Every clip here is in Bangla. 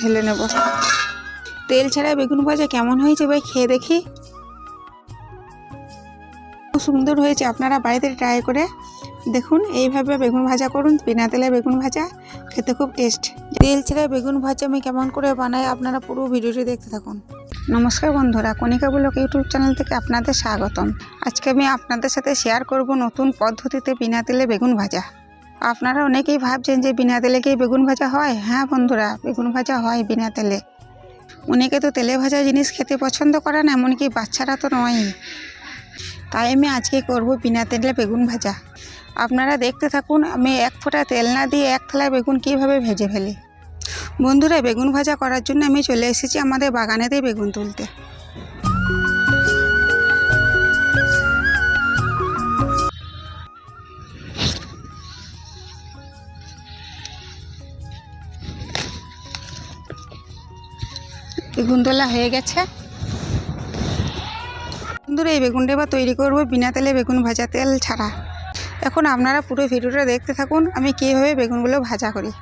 ঢেলে নেব। তেল ছাড়া বেগুন ভাজা কেমন হয়েছে ভাই? খেয়ে দেখি। খুব সুন্দর হয়েছে, আপনারা বাড়িতে ট্রাই করে দেখুন। এইভাবে বেগুন ভাজা করুন, বিনা তেলে বেগুন ভাজা, খেতে খুব টেস্ট তেল ছাড়া বেগুন ভাজা আমি কেমন করে বানাই, আপনারা পুরো ভিডিওটি দেখতে থাকুন। নমস্কার বন্ধুরা, কণিকা ব্লক ইউটিউব চ্যানেল থেকে আপনাদের স্বাগতম। আজকে আমি আপনাদের সাথে শেয়ার করব নতুন পদ্ধতিতে বিনা তেলে বেগুন ভাজা। আপনারা অনেকেই ভাবছেন যে বিনা তেলে কি বেগুন ভাজা হয়? হ্যাঁ বন্ধুরা, বেগুন ভাজা হয় বিনা তেলে। অনেকে তো তেলে ভাজা জিনিস খেতে পছন্দ করে না এমনকি বাচ্চারা তো নয়ই তাই আমি আজকে করব বিনা তেলে বেগুন ভাজা। আপনারা দেখতে থাকুন, আমি এক ফোঁটা তেল না দিয়ে এক থালায় বেগুন কীভাবে ভেজে ফেলি। বন্ধুরা, বেগুন ভাজা করার জন্য আমি চলে এসেছি আমাদের বাগানেতেই বেগুন তুলতে। বেগুন হয়ে গেছে। বন্ধুরা, এই বেগুনটা এবার তৈরি করব বিনা তেলে বেগুন ভাজা তেল ছাড়া। এখন আপনারা পুরো ভিডিওটা দেখতে থাকুন, আমি কীভাবে বেগুনগুলো ভাজা করি।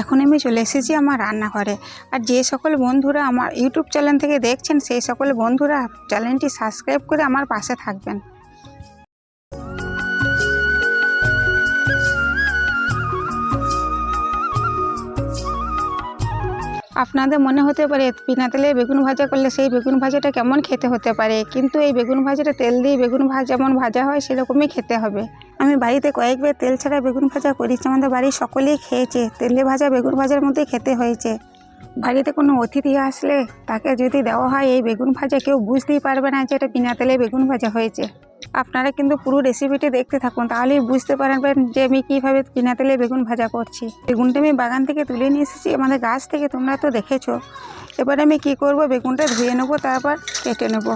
এখন আমি চলে এসেছি আমার রান্নাঘরে। আর যে সকল বন্ধুরা আমার ইউটিউব চ্যানেল থেকে দেখছেন, সেই সকল বন্ধুরা চ্যানেলটি সাবস্ক্রাইব করে আমার পাশে থাকবেন। আপনাদের মনে হতে পারে, বিনা তেলে বেগুন ভাজা করলে সেই বেগুন ভাজাটা কেমন খেতে হতে পারে? কিন্তু এই বেগুন ভাজাটা তেল দিয়ে বেগুন ভাজা যেমন ভাজা হয়, সেরকমই খেতে হবে। আমি বাড়িতে কয়েকবার তেল ছাড়া বেগুন ভাজা করেছি। আমাদের বাড়ির সকলেই খেয়েছে। তেলে ভাজা বেগুন ভাজার মধ্যে খেতে হয়েছে। বাড়িতে কোনো অতিথি আসলে তাকে যদি দেওয়া হয়, এই বেগুন ভাজা কেউ বুঝতেই পারবে না যে এটা বিনা তেলে বেগুন ভাজা হয়েছে। আপনারা কিন্তু পুরো রেসিপিটি দেখতে থাকুন, তাহলেই বুঝতে পারবেন যে আমি কীভাবে বিনা তেলে বেগুন ভাজা করছি। বেগুনটা আমি বাগান থেকে তুলে নিয়ে এসেছি, আমাদের গাছ থেকে তোমরা তো দেখেছ। এবার আমি কি করব, বেগুনটা ধুয়ে নেব, তারপর কেটে নেব।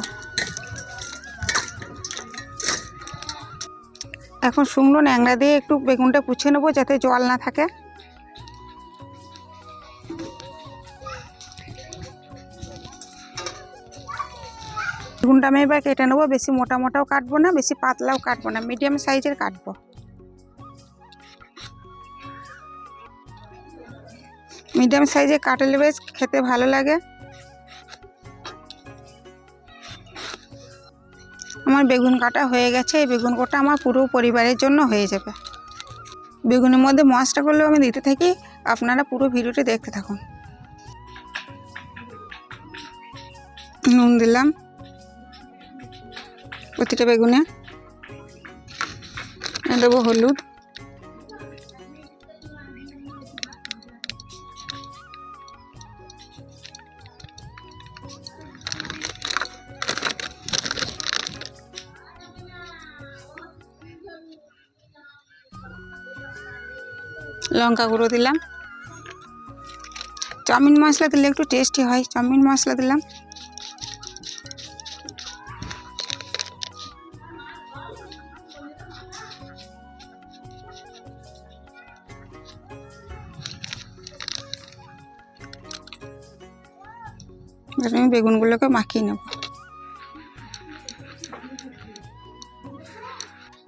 এখন শুকনো ন্যাংরা দিয়ে একটু বেগুনটা পুছে নেব যাতে জল না থাকে। আমি এবার কেটে নেব, বেশি মোটা মোটাও কাটবো না, বেশি পাতলাও কাটবো না মিডিয়াম সাইজের কাটবো। মিডিয়াম সাইজে কাটলে বেশ খেতে ভালো লাগে। আমার বেগুন কাটা হয়ে গেছে, এই বেগুন কোটা আমার পুরো পরিবারের জন্য হয়ে যাবে। বেগুনের মধ্যে মশলা করলেও আমি দিতে থাকি, আপনারা পুরো ভিডিওটি দেখতে থাকুন। নুন দিলাম। প্রতিটা বেগুনে দেবো হলুদ। লঙ্কা গুঁড়ো দিলাম। চাউমিন মশলা দিলে একটু টেস্টি হয়। চাউমিন মশলা দিলাম। এবার আমি বেগুনগুলোকে মাখিয়ে নেব।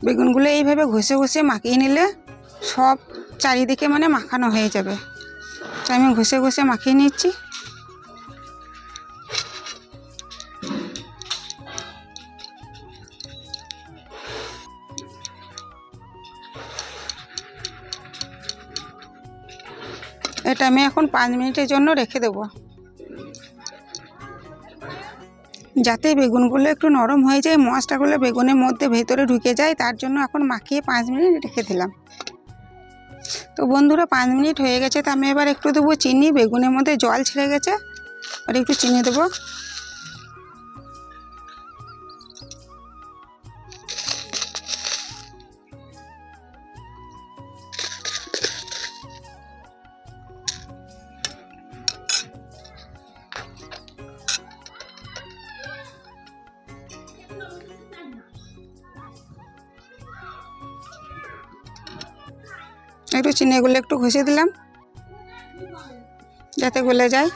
বেগুনগুলো এইভাবে ঘষে ঘষে মাখিয়ে নিলে সব চারিদিকে মানে মাখানো হয়ে যাবে। তাই আমি ঘষে ঘষে মাখিয়ে নিচ্ছি। এটা আমি এখন পাঁচ মিনিটের জন্য রেখে দেবো। যাতে বেগুনগুলো একটু নরম হয়ে যায়, মশলাগুলো বেগুনের মধ্যে ভেতরে ঢুকে যায়, তার জন্য এখন মাখিয়ে পাঁচ মিনিট রেখে দিলাম। তো বন্ধুরা, পাঁচ মিনিট হয়ে গেছে, তো আমি এবার একটু দেবো চিনি, বেগুনের মধ্যে জল ছেড়ে গেছে আর একটু চিনি দেবো। একটু চিনি এগুলো একটু ঘষে দিলাম, যাতে গলে যায়।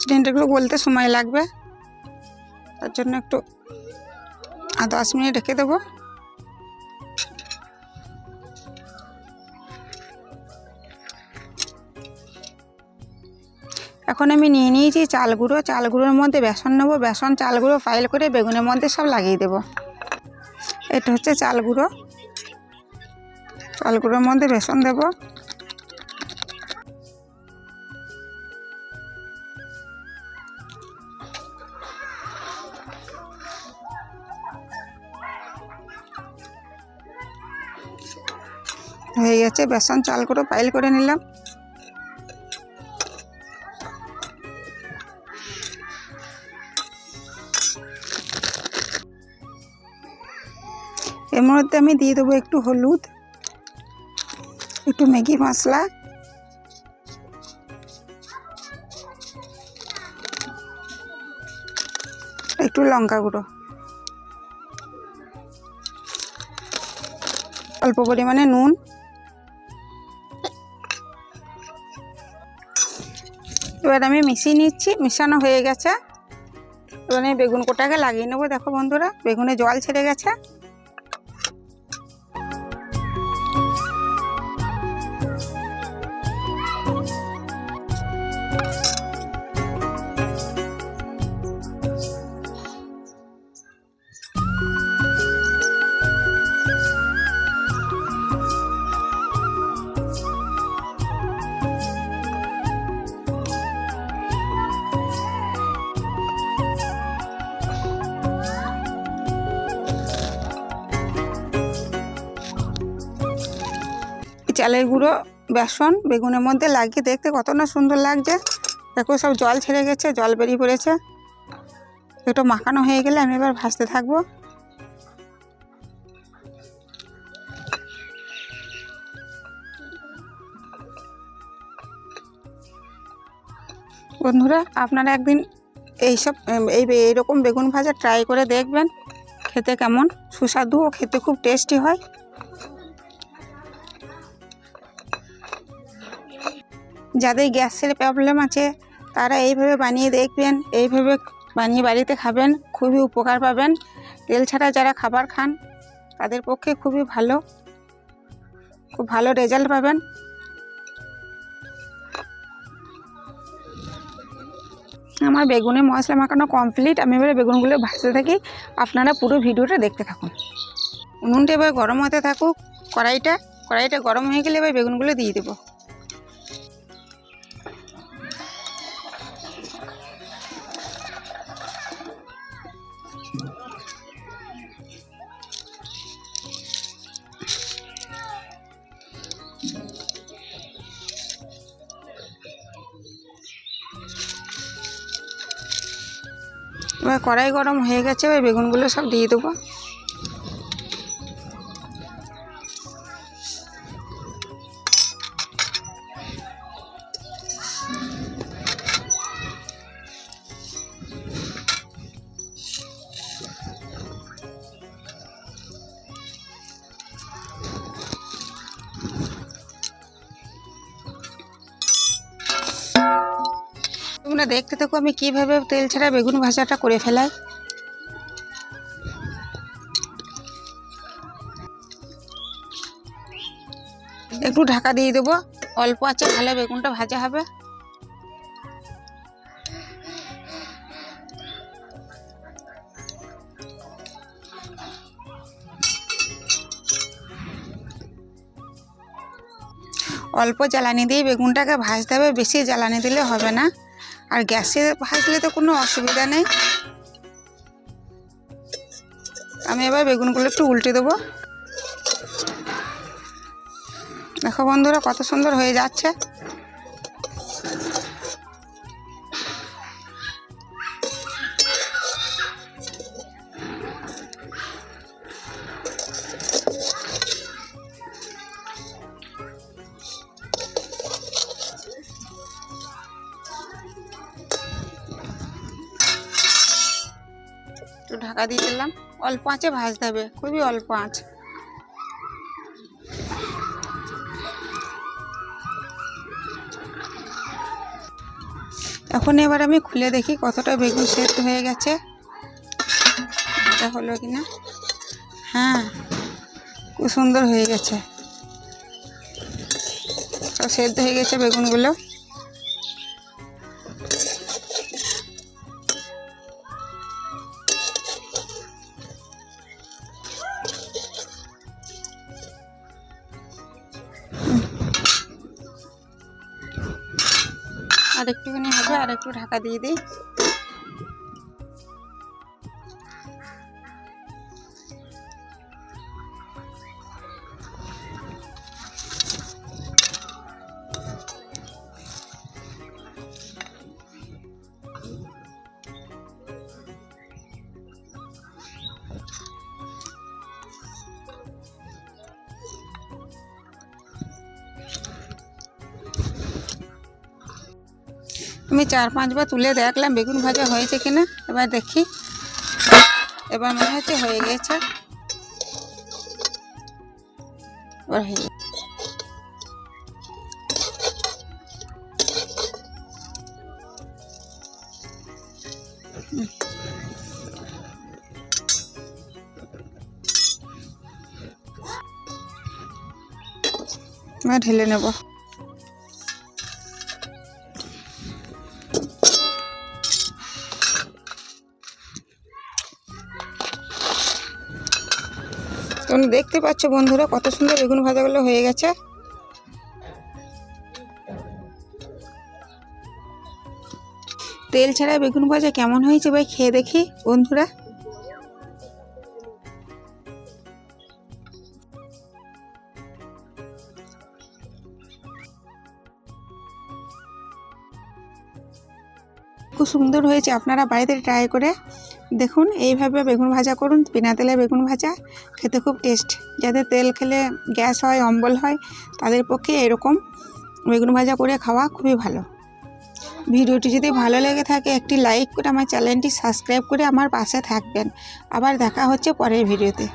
চিনিটাগুলো গলতে সময় লাগবে, তার জন্য একটু আর দশ মিনিট রেখে দেবো। এখন আমি নিয়ে নিয়েছি চাল গুঁড়ো। চাল গুঁড়োর মধ্যে বেসন নেব। বেসন, চাল গুঁড়ো ফাইল করে বেগুনের মধ্যে সব লাগিয়ে দেবো। এটা হচ্ছে চাল গুঁড়ো। চাল গুঁড়োর মধ্যে বেসন দেবো। হয়ে গেছে। বেসন, চাল গুঁড়ো পাইল করে নিলাম। এর মধ্যে আমি দিয়ে দেবো একটু হলুদ, একটু ম্যাগি মশলা। একটু লঙ্কা গুঁড়ো। অল্প পরিমাণে নুন। এবার আমি মিশিয়ে নিচ্ছি, মিশানো হয়ে গেছে। এবার আমি বেগুন কোটাকে লাগিয়ে নেব। দেখো বন্ধুরা, বেগুনে জল ছেড়ে গেছে। চালের গুঁড়ো, বেসন, বেগুনের মধ্যে লাগিয়ে দেখতে কত না সুন্দর লাগছে। দেখো সব জল ছেড়ে গেছে, জল বেরিয়ে পড়েছে। একটু মাখানো হয়ে গেলে আমি এবার ভাজতে থাকব। বন্ধুরা, আপনারা একদিন এইসব, এই এইরকম বেগুন ভাজা ট্রাই করে দেখবেন। খেতে কেমন? সুস্বাদু ও খেতে খুব টেস্টি হয়। যাদের গ্যাসের প্রবলেম আছে, তারা এইভাবে বানিয়ে দেখবেন, এইভাবে বানিয়ে বাড়িতে খাবেন, খুবই উপকার পাবেন। তেল ছাড়া যারা খাবার খান, তাদের পক্ষে খুবই ভালো। খুব ভালো রেজাল্ট পাবেন। আমার বেগুনে মশলা মাখানো কমপ্লিট আমি এবারে বেগুনগুলো ভাজতে থাকি। আপনারা পুরো ভিডিওটা দেখতে থাকুন। উনুনটা এবার গরম হতে থাকুক। কড়াইটা কড়াইটা গরম হয়ে গেলে এবার বেগুনগুলো দিয়ে দেবো। এবার কড়াই গরম হয়ে গেছে এবার বেগুনগুলো সব দিয়ে দেবো। দেখতে থাকো আমি কীভাবে তেল ছাড়া বেগুন ভাজাটা করে ফেলাই। একটু ঢাকা দিয়ে দেবো। অল্প আছে, ভালো বেগুনটা ভাজা হবে। অল্প জ্বালানি দিয়ে বেগুনটাকে ভাজতে হবে, বেশি জ্বালানি দিলে হবে না। আর গ্যাসে ভাজলে তো কোনো অসুবিধা নেই। আমি এবার বেগুনগুলো একটু উল্টে দেবো। দেখো বন্ধুরা কত সুন্দর হয়ে যাচ্ছে। ঢাকা দিয়ে দিলাম। অল্প আঁচে ভাজতে হবে, খুবই অল্প আঁচ। এখন এবার আমি খুলে দেখি কতটা বেগুন সেদ্ধ হয়ে গেছে। ভাজা হলো কি না হ্যাঁ খুব সুন্দর হয়ে গেছে। সেদ্ধ হয়ে গেছে বেগুনগুলো। আর একটুখানি হবে আর একটু ঢাকা দিয়ে দিই। আমি চার পাঁচবার তুলে দেখলাম, বেগুন ভাজা হয়েছে কিনা? এবার দেখি। এবার মনে হচ্ছে হয়ে গেছে। এবার হয়ে গেছে। ঢেলে নেব। তোমরা দেখতে পাচ্ছ বন্ধুরা, কত সুন্দর বেগুন ভাজাগুলো হয়ে গেছে। তেল ছাড়া বেগুন ভাজা কেমন হয়েছে ভাই খেয়ে দেখি বন্ধুরা। খুব সুন্দর হয়েছে। আপনারা বাড়িতে ট্রাই করে দেখুন। এইভাবে বেগুন ভাজা করুন। বিনা তেলে বেগুন ভাজা খেতে খুব টেস্ট যাদের তেল খেলে গ্যাস হয়, অম্বল হয়, তাদের পক্ষে এরকম বেগুন ভাজা করে খাওয়া খুবই ভালো। ভিডিওটি যদি ভালো লেগে থাকে, একটি লাইক করে আমার চ্যানেলটি সাবস্ক্রাইব করে আমার পাশে থাকবেন। আবার দেখা হচ্ছে পরের ভিডিওতে।